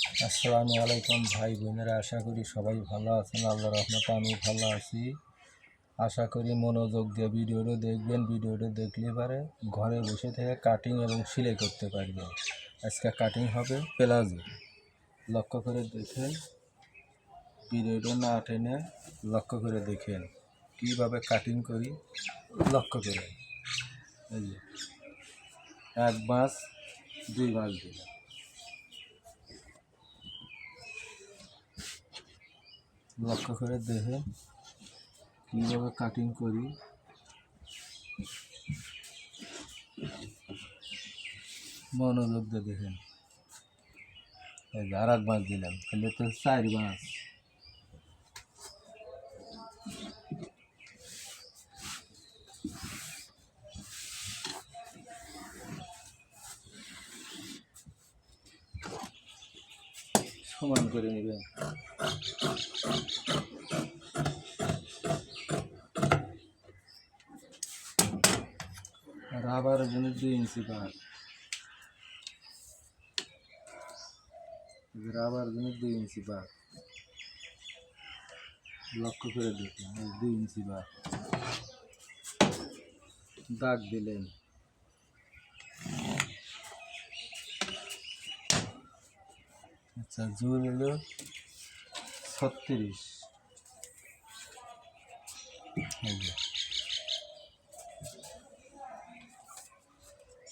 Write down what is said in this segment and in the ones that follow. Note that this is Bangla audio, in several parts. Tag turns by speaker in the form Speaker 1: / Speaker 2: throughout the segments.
Speaker 1: আসসালামু আলাইকুম ভাই বোনেরা, আশা করি সবাই ভালো আছেন আল্লাহ রহমতে আমি ভালো আছি। আশা করি মনোযোগ দিয়ে ভিডিওটা দেখবেন, ভিডিওটা দেখলে পারে ঘরে বসে থেকে কাটিং এবং সেলাই করতে পারবেন আজকে কাটিং হবে প্লাজো। লক্ষ্য করে দেখেন, ভিডিওটা না টেনে লক্ষ্য করে দেখেন, কীভাবে কাটিং করি লক্ষ্য করে। এক বাঁশ, দুই বাঁশ দিলাম। লক্ষ্য করে দেখে কীভাবে কাটিং করি। মনোযোগ দিয়ে দেখেন। আর এক বাঁশ দিলাম, তাহলে তো চার বাঁশ সমান করে নেবেন। রাবার জন্য দুই ইঞ্চি পার রাবার জন্য দুই ইঞ্চি পার লক্ষ্য করে দেখুন দুই ইঞ্চি বার দাগ দিলেন। আচ্ছা জোর হলো ছত্রিশ।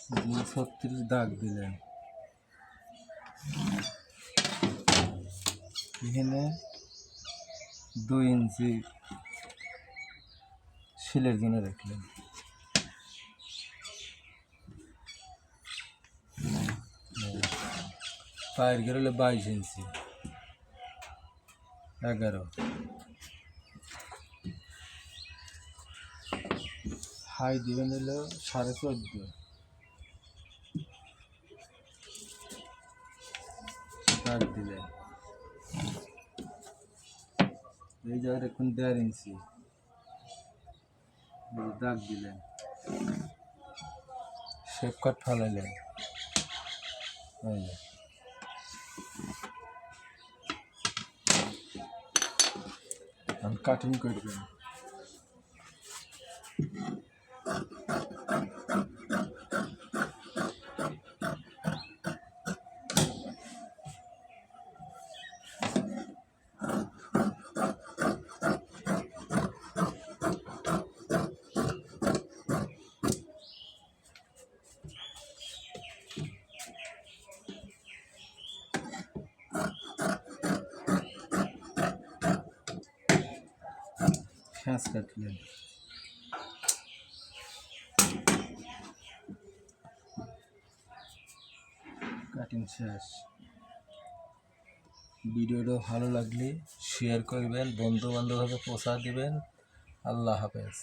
Speaker 1: ছত্রিশ দাগ দিলেন। এখানে দুই ইঞ্চি শিলের জন্য রাখলেন। পায়ের ঘের হলো বাইশ ইঞ্চি। এগারো। হাই দিবেন হলো সাড়ে চোদ্দ। দাগ দিলেন এই জায়গায় এখন দেড় ইঞ্চি। দাগ দিলেন। শেপ কাট ফালাইলেন। কাটিং করবেন ফ্যাঁস কাটলেন কাটিং শেষ ভিডিওটা ভালো লাগলে শেয়ার করবেন বন্ধু বান্ধবভাবে পোষা দিবেন। আল্লাহ হাফেজ।